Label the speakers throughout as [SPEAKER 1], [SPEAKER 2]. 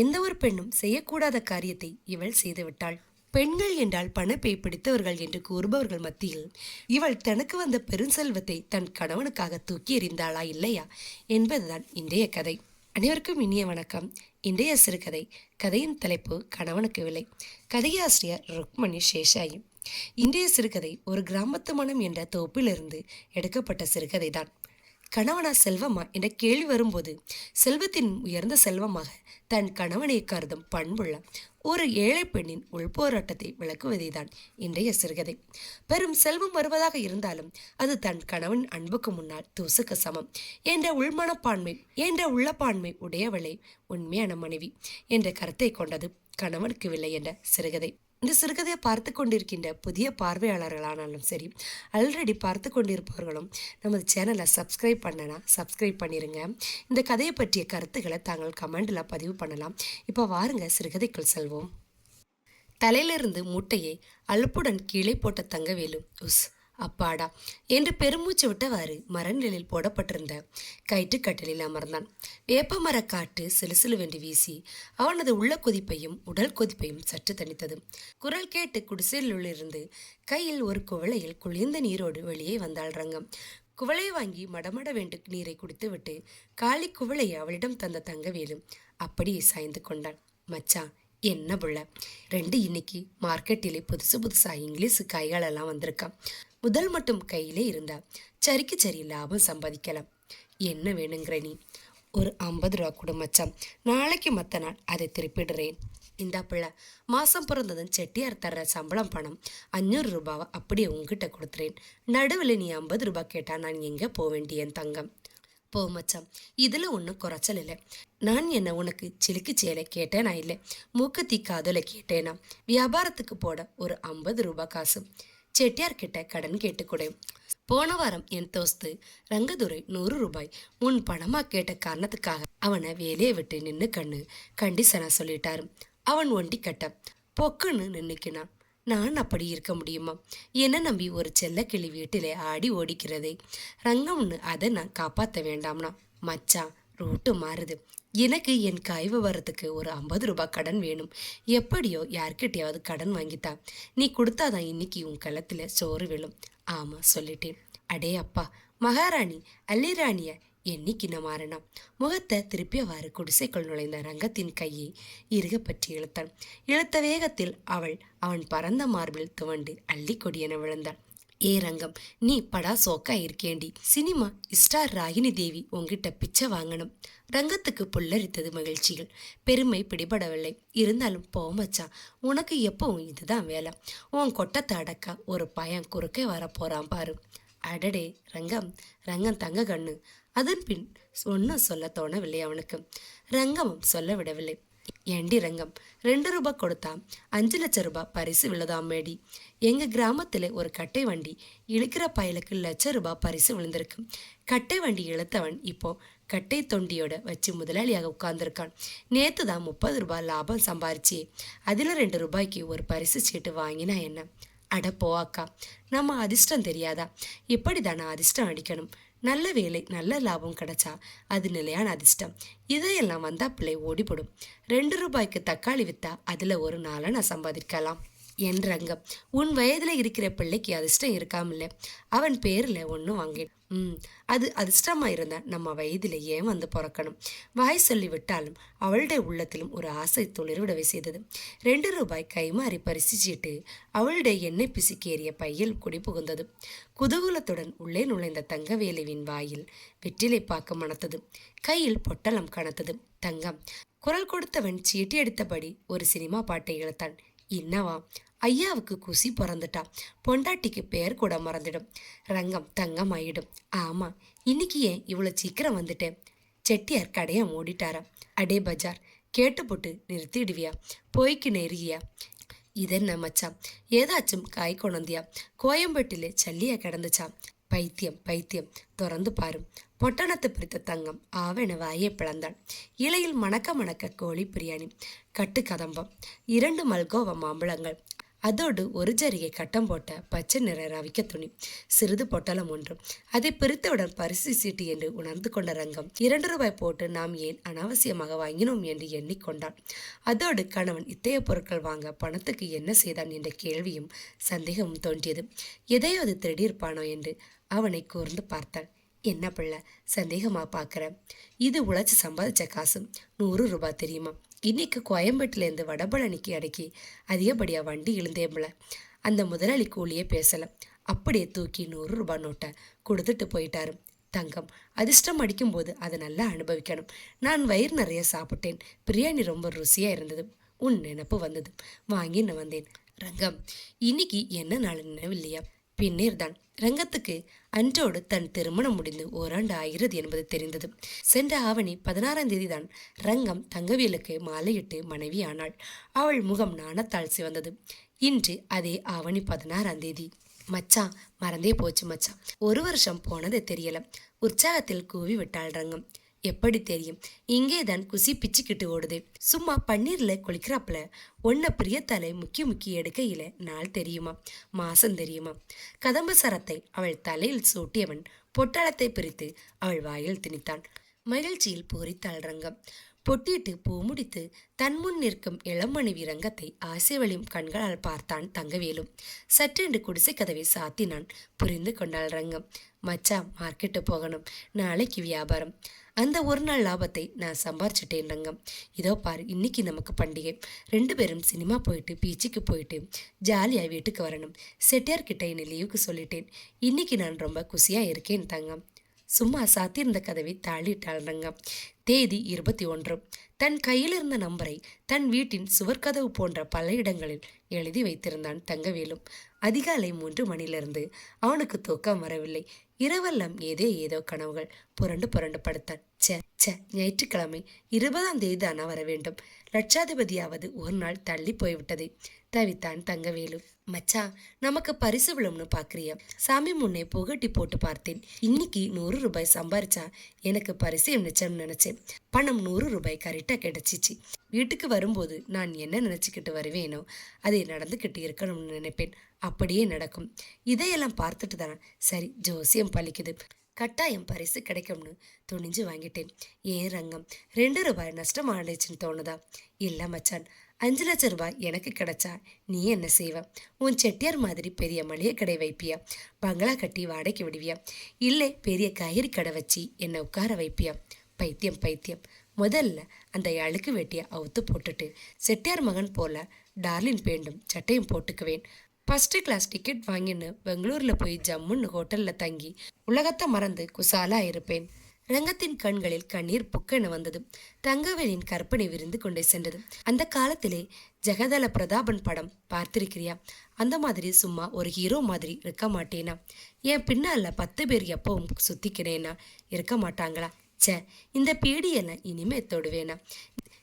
[SPEAKER 1] எந்த ஒரு பெண்ணும் செய்யக்கூடாத காரியத்தை இவள் செய்துவிட்டாள். பெண்கள் என்றால் பணப்பை பிடித்தவர்கள் என்று கூறுபவர்கள் மத்தியில் இவள் தனக்கு வந்த பெருஞ்செல்வத்தை தன் கணவனுக்காக தூக்கி எறிந்தாளா இல்லையா என்பதுதான் இன்றைய கதை. அனைவருக்கும் இனிய வணக்கம். இன்றைய சிறுகதை கதையின் தலைப்பு கணவனுக்கு விலை. கதையாசிரியர் ருக்மணி சேஷாயி. இன்றைய சிறுகதை ஒரு கிராமத்து மனம் என்ற தொகுப்பிலிருந்து எடுக்கப்பட்ட சிறுகதை தான் கணவனா செல்வமா என்ற கேள்வி வரும்போது செல்வத்தின் உயர்ந்த செல்வமாக தன் கணவனை கருதும் பண்புள்ள ஒரு ஏழை பெண்ணின் உள்போராட்டத்தை விளக்குவதேதான் இன்றைய சிறுகதை. பெரும் செல்வம் வருவதாக இருந்தாலும் அது தன் கணவன் அன்புக்கு முன்னால் தூசுக்கு சமம் என்ற உள்மனப்பான்மை என்ற உள்ளப்பான்மை உடையவளை உண்மையான மனைவி என்ற கருத்தை கொண்டது கணவனுக்கு வில்லை என்ற சிறுகதை. இந்த சிறுகதையை பார்த்து கொண்டிருக்கின்ற புதிய பார்வையாளர்களானாலும் சரி ஆல்ரெடி பார்த்து கொண்டிருப்பவர்களும் நமது சேனலை சப்ஸ்கிரைப் பண்ணனா சப்ஸ்கிரைப் பண்ணிடுங்க இந்த கதையை பற்றிய கருத்துக்களை தாங்கள் கமெண்டில் பதிவு பண்ணலாம். இப்போ வாருங்க சிறுகதைக்குள் செல்வோம். தலையிலிருந்து மூட்டையை அலுப்புடன் கீழே போட்ட தங்கவேலு உஸ் அப்பாடா என்று பெருமூச்சு விட்டவாறு மரநிலையில் போடப்பட்டிருந்த கயிற்றுக்கட்டிலில் அமர்ந்தான். வேப்பமர காற்று சிலுசிலுவென்று வீசி அவனது உள்ள கொதிப்பையும் உடல் கொதிப்பையும் சற்று தணித்தது. குரல் கேட்டு குடிசையிலுள்ளிருந்து கையில் ஒரு குவளையில் குளிர்ந்த நீரோடு வெளியே வந்தாள் ரங்கம். குவளை வாங்கி மடமட வேண்டு நீரை குடித்துவிட்டு காலி குவளையை அவளிடம் தந்த தங்கவேலு அப்படியே சாய்ந்து கொண்டான் மச்சான் என்ன புள்ள? ரெண்டு இன்னைக்கு மார்க்கெட்டிலே புதுசு புதுசா இங்கிலீஷ் காய்களெல்லாம் வந்திருக்கான் முதல் மட்டும் கையிலே இருந்தா சரிக்கு சரி லாபம் சம்பாதிக்கலாம். என்ன வேணுங்கிற நீ? ஒரு ஐம்பது ரூபா குடும்பச்சம் மச்சான். நாளைக்கு மற்ற நாள் அதை திருப்பிடுறேன். இந்தா பிள்ளை மாதம் பிறந்ததும் செட்டியார் தர்ற சம்பளம் பணம் அஞ்சூறு ரூபாவை அப்படியே உங்ககிட்ட கொடுத்துறேன். நடுவில் நீ ஐம்பது ரூபாய் கேட்டால் நான் எங்கே போக வேண்டிய என் தங்கம்? போ மச்சான். இதில் ஒன்றும் குறைச்சல் இல்லை. நான் என்ன உனக்கு சிலுக்கு சேலை கேட்டேனா இல்லை? மூக்கத்தி காதலை கேட்டேனா? வியாபாரத்துக்கு போட ஒரு ஐம்பது ரூபாய் காசு. செட்டியார் கிட்ட கடன் கேட்டுக்கொடு. போன வாரம் என் தோஸ்து ரங்கதுரை நூறு ரூபாய் முன் பணமா கேட்ட காரணத்துக்காக அவனை வேலையை விட்டு நின்று கண்ணு கண்டிசனா சொல்லிட்டாரு. அவன் ஒண்டி கட்ட பொக்குன்னு நின்னுக்கினான் நான் அப்படி இருக்க முடியுமா? என்ன நம்பி ஒரு செல்ல கிளி வீட்டிலே ஆடி ஓடிக்கிறதே? ரங்கம்னு அதை நான் காப்பாற்ற வேண்டாம்னா மச்சான் ரூட்டு மாறுது. எனக்கு என் கைவு வரத்துக்கு ஒரு ஐம்பது ரூபாய் கடன் வேணும். எப்படியோ யார்கிட்டயாவது கடன் வாங்கித்தா நீ கொடுத்தாதான் இன்னைக்கு உன் களத்தில் சோறு விழும். ஆமாம் சொல்லிட்டேன். அடே அப்பா மகாராணி அல்லிராணிய என்னைக்கு மாறினா முகத்தை திருப்பியவாறு குடிசைக்குள் நுழைந்த ரங்கத்தின் கையை இறுக பற்றி இழுத்தான். இழுத்த வேகத்தில் அவள் அவன் பறந்த மார்பில் துவண்டு அள்ளி கொடியென விழுந்தாள் ஏ ரங்கம் நீ படா சோக்கா இருக்கேண்டி. சினிமா ஸ்டார் ராகினி தேவி உங்ககிட்ட பிச்சை வாங்கணும். ரங்கத்துக்கு புல்லரித்தது மகிழ்ச்சிகள். பெருமை பிடிபடவில்லை. இருந்தாலும் போமச்சா உனக்கு எப்பவும் இதுதான் வேலை. உன் கொட்டத்தை அடக்க ஒரு பையன் குறுக்கே வர பாரு. அடடே ரங்கம் ரங்கம் தங்க கண்ணு. அதன் பின் ஒன்றும் சொல்ல தோணவில்லை அவனுக்கு. ரங்கமும் சொல்ல விடவில்லை. ஏண்டி ரங்கம்? ரெண்டு ரூபாய் கொடுத்தா அஞ்சு லட்சம் ரூபாய் பரிசு விழுதாமேடி. எங்கள் எங்க கிராமத்துல ஒரு கட்டை வண்டி இழுக்கிற பயலுக்கு லட்ச ரூபாய் பரிசு விழுந்திருக்கு. கட்டை வண்டி இழுத்தவன் இப்போ கட்டை தொண்டியோட வச்சு முதலாளியாக உட்கார்ந்துருக்கான். நேற்று தான் முப்பது ரூபாய் லாபம் சம்பாரிச்சியே அதில் ரெண்டு ரூபாய்க்கு ஒரு பரிசு சீட்டு வாங்கினா என்ன? அட போ அக்கா. நம்ம அதிர்ஷ்டம் தெரியாதா? இப்படி தானே அதிர்ஷ்டம் அடிக்கணும். நல்ல வேலை நல்ல லாபம் கிடைச்சா அது நிலையான அதிர்ஷ்டம். இதையெல்லாம் வந்தால் பிள்ளை ஓடிப்படும். ரெண்டு ரூபாய்க்கு தக்காளி விற்றா அதில் ஒரு நாளை நான் சம்பாதிக்கலாம். என் ரங்கம் உன் வயதில் இருக்கிற பிள்ளைக்கு அதிர்ஷ்டம் இருக்காமல்ல. அவன் பேரில் ஒன்றும் வாங்கிடும் ம் அது அதிர்ஷ்டமா இருந்தால் நம்ம வயதுல ஏன் வந்து பிறக்கணும். வாய் சொல்லிவிட்டாலும் அவளுடைய உள்ளத்திலும் ஒரு ஆசை துளிர்விடவே செய்தது. ரெண்டு ரூபாய் கைமாறி பரிசிச்சிட்டு அவளுடைய எண்ணெய் பிசுக்கேறிய பையில் குடி புகுந்தது. குதூகலத்துடன் உள்ளே நுழைந்த தங்கவேலுவின் வாயில் வெற்றிலை பார்க்க மணத்தது. கையில் பொட்டலம் கணத்தது தங்கம். குரல் கொடுத்தவன் சீட்டி எடுத்தபடி ஒரு சினிமா பாட்டை இழுத்தான். என்னவா? ஐயாவுக்கு குசி பிறந்துட்டா. பொண்டாட்டிக்கு பேர் கூட மறந்துடும். ரங்கம் தங்கம் ஆயிடும் ஆமாம் இன்னைக்கு ஏன் இவ்வளோ சீக்கிரம் வந்துட்டேன்? செட்டியார் கடையை மூடிட்டாரா அடே பஜார் கேட்டு போட்டு நிறுத்திடுவியா? போய்க்கு நெருகியா இதென்ன மச்சான்? ஏதாச்சும் காய் கொணந்தியா? கோயம்பேட்டிலே சல்லியா கிடந்துச்சா பைத்தியம் பைத்தியம். துறந்து பாரும். பொட்டணத்தை பிரித்த தங்கம் ஆவென வாயை பிளந்தாள் இலையில் மணக்க மணக்க கோழி பிரியாணி. கட்டு கதம்பம். இரண்டு மல்கோவ மாம்பழங்கள். அதோடு ஒரு ஜரிகை கட்டம் போட்ட பச்சை நிற ரவிக்க துணி. சிறிது பொட்டலம் ஒன்று. அதை பிரித்தவுடன் பரிசு சீட்டு என்று உணர்ந்து கொண்ட ரங்கம். இரண்டு ரூபாய் போட்டு நாம் ஏன் அனாவசியமாக வாங்கினோம் என்று எண்ணிக்கொண்டான். அதோடு கணவன் இத்தகைய பொருட்கள் வாங்க பணத்துக்கு என்ன செய்தான் என்ற கேள்வியும் சந்தேகமும் தோன்றியது. எதையாவது திருடியிருப்பானோ என்று அவனை கூர்ந்து பார்த்தாள் என்ன பிள்ளை? சந்தேகமாக பார்க்குற? இது உழைச்சி சம்பாதிச்ச காசு. நூறு ரூபாய் தெரியுமா? இன்னைக்கு கோயம்பேட்டிலேருந்து வடபழனிக்கு அடக்கி அதிகப்படியாக வண்டி இழுந்தேம்ல அந்த முதலாளி கூலியே பேசலை. அப்படியே தூக்கி நூறு ரூபாய் நோட்டை கொடுத்துட்டு போயிட்டாரு. தங்கம் அதிர்ஷ்டம் அடிக்கும்போது அதை நல்லா அனுபவிக்கணும். நான் வயிறு நிறைய சாப்பிட்டேன். பிரியாணி ரொம்ப ருசியாக இருந்தது. உன் நினப்பு வந்தது. வாங்கி நான் வந்தேன். ரங்கம் இன்னைக்கு என்ன நாள் நினைவில்லையா? பின்னேர்தான் ரங்கத்துக்கு அன்றோடு தன் திருமணம் முடிந்து ஓராண்டு ஆகிறது என்பது தெரிந்தது. சென்ற ஆவணி பதினாறாம் தேதி தான் ரங்கம் தங்கவேலுக்கு மாலையிட்டு மனைவி ஆனாள் அவள் முகம் நாணத்தால் சிவந்தது. இன்று அதே ஆவணி பதினாறாம் தேதி. மச்சான் மறந்தே போச்சு மச்சான் ஒரு வருஷம் போனது தெரியல. உற்சாகத்தில் கூவி விட்டாள் ரங்கம். எப்படி தெரியும்? இங்கே தான் குசி பிச்சுக்கிட்டு ஓடுது. சும்மா பன்னீர்ல குளிக்கிறாப்புல. ஒன்ன பிரியத்தாலே முக்கி முக்கி எடுக்கையில நாள் தெரியுமா? மாசம் தெரியுமா? கதம்ப சரத்தை அவள் தலையில் சூட்டியவன். பொட்டாளத்தை பிரித்து அவள் வாயில் திணித்தான். மகிழ்ச்சியில் பூரித்தாள் ரங்கம். பொட்டிட்டு பூ முடித்து தன் முன் நிற்கும் இளமனைவி ரங்கத்தை ஆசைவழியும் கண்களால் பார்த்தான் தங்கவேலும். சற்றென்று குடிசை கதவை சாத்தினான். புரிந்து கொண்டாள் ரங்கம். மச்சா மார்க்கெட்டு போகணும். நாளைக்கு வியாபாரம். அந்த ஒரு நாள் லாபத்தை நான் சம்பாரிச்சிட்டேன் ரங்கம். இதோ பார் இன்னைக்கு நமக்கு பண்டிகை. ரெண்டு பேரும் சினிமா போயிட்டு பீச்சுக்கு போயிட்டு ஜாலியாக வீட்டுக்கு வரணும். செட்டியார் கிட்ட என்னை லீவுக்கு சொல்லிட்டேன். இன்னைக்கு நான் ரொம்ப குசியாக இருக்கேன் தங்கம். சும்மா சாத்தியிருந்த கதவை தாளிட்டாள் ரங்கம். தேதி இருபத்தி ஒன்று. தன் கையில் இருந்த நம்பரை தன் வீட்டின் சுவர்கதவு போன்ற பல இடங்களில் எழுதி வைத்திருந்தான் தங்கவேலும். அதிகாலை மூன்று மணிலிருந்து அவனுக்கு தூக்கம் வரவில்லை. இரவெல்லாம் ஏதோ ஏதோ கனவுகள். புரண்டு புரண்டு படுத்தான். ச்சே சே ஞாயிற்றுக்கிழமை இருபதாம் தேதி தானா வர வேண்டும். லட்சாதிபதியாவது ஒரு நாள் தள்ளி போய்விட்டது. தவித்தான் தங்கவேலு மச்சான் நமக்கு பரிசு விழும்னு பாக்குறியா? சாமி முன்னே புகட்டி போட்டு பார்த்தேன். இன்னைக்கு நூறு ரூபாய் சம்பாரிச்சா எனக்கு பரிசு நிச்சயம் நினைச்சேன். பணம் நூறு ரூபாய் கரெக்டா கிடைச்சிச்சு. வீட்டுக்கு வரும்போது நான் என்ன நினைச்சுக்கிட்டு வருவேனோ அதை நடந்துக்கிட்டு இருக்கணும்னு நினைப்பேன். அப்படியே நடக்கும். இதையெல்லாம் பார்த்துட்டு தானே சரி ஜோசியம் பழிக்குது. கட்டாயம் பரிசு கிடைக்கும்னு துணிஞ்சு வாங்கிட்டேன். ஏன் ரங்கம் ரெண்டு ரூபாய் நஷ்டம் ஆயிடுச்சுன்னு தோணுதா? இல்லை மச்சான். அஞ்சு லட்சம் ரூபாய் எனக்கு கிடைச்சா நீ என்ன செய்வ? உன் செட்டியார் மாதிரி பெரிய மளிகை கடை வைப்பியா? பங்களா கட்டி வாடகைக்கு விடுவியா? இல்லை பெரிய காய்கறி கடை வச்சு என்னை உட்கார வைப்பியா? பைத்தியம் பைத்தியம். முதல்ல அந்த அழுக்கு வெட்டியை அவுத்து போட்டுட்டு செட்டியார் மகன் போல டார்லின் பேண்டும் சட்டையும் போட்டுக்குவேன். ஃபஸ்ட்டு கிளாஸ் டிக்கெட் வாங்கின்னு பெங்களூரில் போய் ஜம்முன்னு ஹோட்டலில் தங்கி உலகத்தை மறந்து குசாலாக இருப்பேன். ரங்கத்தின் கண்களில் கண்ணீர் புக்கென வந்தது. தங்கவேலின் கற்பனை விரிந்து கொண்டே சென்றது. அந்த காலத்திலே ஜெகதல பிரதாபன் படம் பார்த்திருக்கிறியா? அந்த மாதிரி சும்மா ஒரு ஹீரோ மாதிரி இருக்க மாட்டேனா? என் பின்னால பத்து பேர் எப்பவும் சுத்திக்கிறேனா இருக்க மாட்டாங்களா? ச்சே இந்த பேடியெல்லாம் இனிமே தொடுவேனா?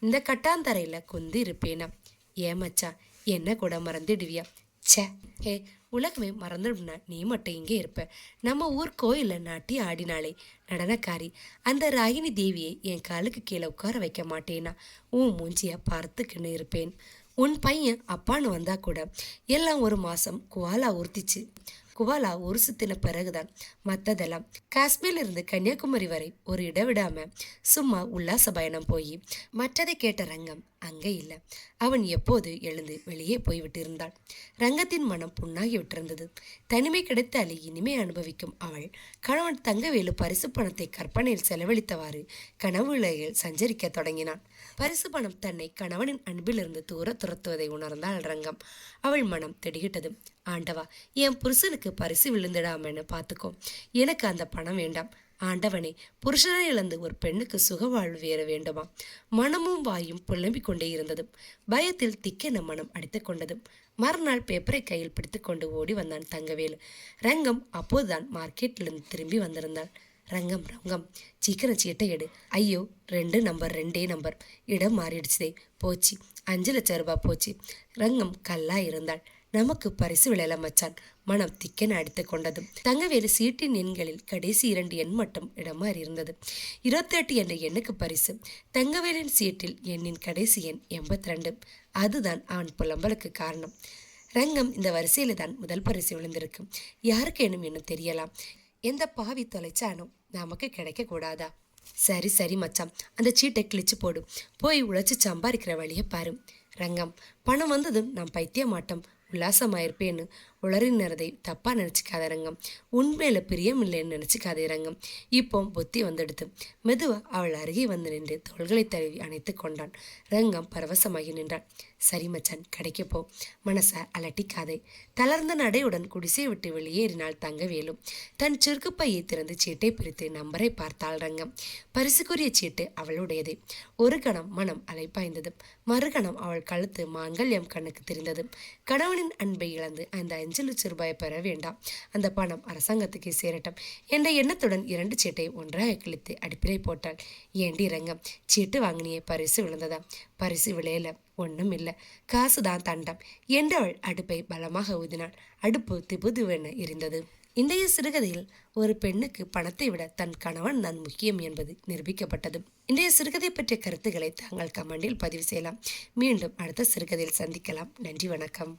[SPEAKER 1] இந்த கட்டாந்தரையில குந்தி இருப்பேனா ஏமச்சா என்ன கூட மறந்துடுவியா? ச்சே. ஏ உலகமே மறந்துடும்னா நீ மட்டும் இங்கே இருப்ப. நம்ம ஊர் கோயிலில் நாட்டி ஆடினாளே. நடனக்காரி அந்த ராகினி தேவியை என் காலுக்கு கீழே உட்கார வைக்க மாட்டேனா. உன் மூஞ்சியை பார்த்துக்கின்னு இருப்பேன். உன் பையன் அப்பான்னு வந்தா கூட எல்லாம் ஒரு மாதம் குவாலா உறுத்திச்சு குவாலா ஒரு சுத்தின பிறகுதான். மற்றதெல்லாம் காஷ்மீர்லேருந்து கன்னியாகுமரி வரை ஒரு இடவிடாம சும்மா உல்லாச பயணம் போய் மற்றதை கேட்ட ரங்கம் அங்கே இல்லை. அவன் எப்போது எழுந்து வெளியே போய்விட்டிருந்தாள் ரங்கத்தின் மனம் புண்ணாகி விட்டிருந்தது. தனிமை கிடைத்தாலே இனிமே அனுபவிக்கும் அவள். கணவன் தங்கவேலு பரிசு பணத்தை கற்பனையில் செலவழித்தவாறு கனவுலையில் சஞ்சரிக்க தொடங்கினான். பரிசு பணம் தன்னை கணவனின் அன்பிலிருந்து தூர துரத்துவதை உணர்ந்தாள் ரங்கம். அவள் மனம் திடுகிட்டது. ஆண்டவா என் புருஷனுக்கு பரிசு விழுந்துடாமன்னு பார்த்துக்கோ. எனக்கு அந்த பணம் வேண்டாம். ஆண்டவனே புருஷனை இழந்து ஒரு பெண்ணுக்கு சுக வாழ்வு வேற வேண்டுமா? மனமும் வாயும் புலம்பிக் கொண்டே இருந்தது. பயத்தில் திக்கென மனம் அடித்து கொண்டது. மறுநாள் பேப்பரை கையில் பிடித்துக்கொண்டு ஓடி வந்தான் தங்கவேலு. ரங்கம் அப்போதுதான் மார்க்கெட்டிலிருந்து திரும்பி வந்திருந்தாள். ரங்கம் ரங்கம். சீக்கிரம் சீட்டை எடு. ஐயோ ரெண்டு நம்பர் ரெண்டே நம்பர் இடம் மாறிடுச்சுதே. போச்சு. அஞ்சு லட்சம் ரூபாய் போச்சு. ரங்கம் கல்லா இருந்தாள். நமக்கு பரிசு விளையலாம் மச்சான். மனம் திக்கென அடித்து கொண்டது. தங்கவேலு சீட்டின் எண்களில் கடைசி இரண்டு எண் மட்டும் இடமாறி இருந்தது. இருபத்தெட்டு என்ற எண்ணுக்கு பரிசு. தங்கவேலின் சீட்டில் எண்ணின் கடைசி எண் எண்பத்தி ரெண்டு அதுதான் அவன் புலம்பலுக்கு காரணம். ரங்கம் இந்த வரிசையில் தான் முதல் பரிசு விழுந்திருக்கும் யாருக்கேனும் இன்னும் தெரியலாம். எந்த பாவி தொலைச்சானோ. நமக்கு கிடைக்கக்கூடாதா? சரி சரி மச்சான். அந்த சீட்டை கிழிச்சு போடு. போய் உழைச்சி சம்பாதிக்கிற வழியை பாரு. ரங்கம் பணம் வந்ததும் நான் பைத்தியமாட்டம். உல்லாசமாயிருப்பேன்னு. உளறினதை தப்பா நினச்சிக்காத ரங்கம். உண்மையில பிரியம் இல்லைன்னு நினச்சிக்காதே ரங்கம். இப்போ புத்தி வந்தெடுத்து. மெதுவா அவள் அருகே வந்து நின்று தோள்களை தழுவி அணைத்து கொண்டான். ரங்கம் பரவசமாகி நின்றான் சரி மச்சான் கடைக்கு போ. மனச அலட்டிக்காதே. தளர்ந்த நடையுடன் குடிசை விட்டு வெளியேறினாள் தங்கவேலும் தன் சிறுக்கு பையை திறந்து சீட்டை பிரித்து நம்பரை பார்த்தாள் ரங்கம். பரிசுக்குரிய சீட்டு அவளுடையதே. ஒரு கணம் மனம் அலைப்பாய்ந்தது. மறுகணம் அவள் கழுத்து மாங்கல்யம் கண்ணுக்கு தெரிந்தது. கணவனின் அன்பை இழந்து அந்த அஞ்சு லட்சம் ரூபாயை பெற வேண்டாம். அந்த பணம் அரசாங்கத்துக்கே சேரட்டும் என்ற எண்ணத்துடன் இரண்டு சீட்டை ஒன்றாக கிழித்து அடுப்பிலை போட்டாள். ஏண்டி ரங்கம் சீட்டு வாங்கினியே பரிசு விழுந்ததா பரிசு விளையல ஒண்ணும் இல்ல. காசுதான் தண்டம் என்றவள் அடுப்பை பலமாக ஊதினாள். அடுப்பு திபுதுவென எரிந்தது. இன்றைய சிறுகதையில் ஒரு பெண்ணுக்கு பணத்தை விட தன் கணவன் தான் முக்கியம் என்பது நிரூபிக்கப்பட்டது. இன்றைய சிறுகதை பற்றிய கருத்துக்களை தாங்கள் கமெண்டில் பதிவு செய்யலாம். மீண்டும் அடுத்த சிறுகதையில் சந்திக்கலாம். நன்றி வணக்கம்.